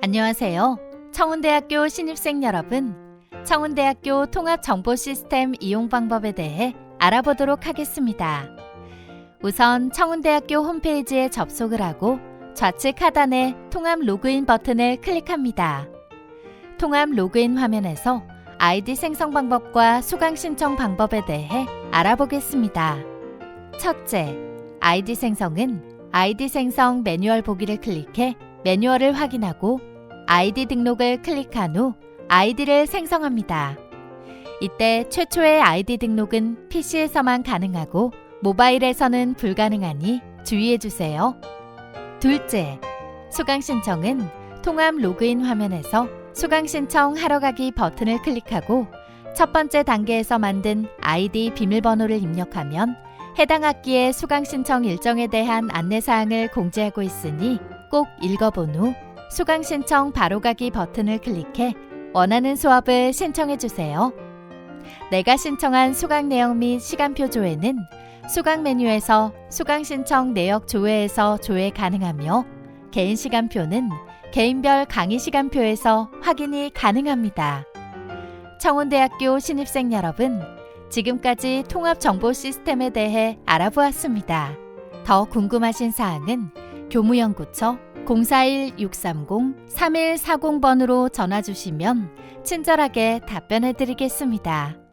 안녕하세요. 청운대학교 신입생 여러분. 청운대학교 통합정보시스템 이용 방법에 대해 알아보도록 하겠습니다. 우선 청운대학교 홈페이지에 접속을 하고 좌측 하단에 통합 로그인 버튼을 클릭합니다. 통합 로그인 화면에서 아이디 생성 방법과 수강 신청 방법에 대해 알아보겠습니다. 첫째, 아이디 생성은 아이디 생성 매뉴얼 보기를 클릭해 매뉴얼을 확인하고 아이디 등록을 클릭한 후 아이디를 생성합니다. 이때 최초의 아이디 등록은 PC에서만 가능하고 모바일에서는 불가능하니 주의해 주세요. 둘째, 수강 신청은 통합 로그인 화면에서 수강 신청 하러 가기 버튼을 클릭하고 첫 번째 단계에서 만든 아이디 비밀번호를 입력하면 해당 학기의 수강 신청 일정에 대한 안내 사항을 공지하고 있으니 꼭 읽어본 후 수강 신청 바로 가기 버튼을 클릭해 원하는 수업을 신청해 주세요. 내가 신청한 수강 내용 및 시간표 조회는 수강 메뉴에서 수강 신청 내역 조회에서 조회 가능하며 개인 시간표는 개인별 강의 시간표에서 확인이 가능합니다. 청운대학교 신입생 여러분, 지금까지 통합 정보 시스템에 대해 알아보았습니다. 더 궁금하신 사항은 교무연구처 041-630-3140번으로 전화 주시면 친절하게 답변해 드리겠습니다.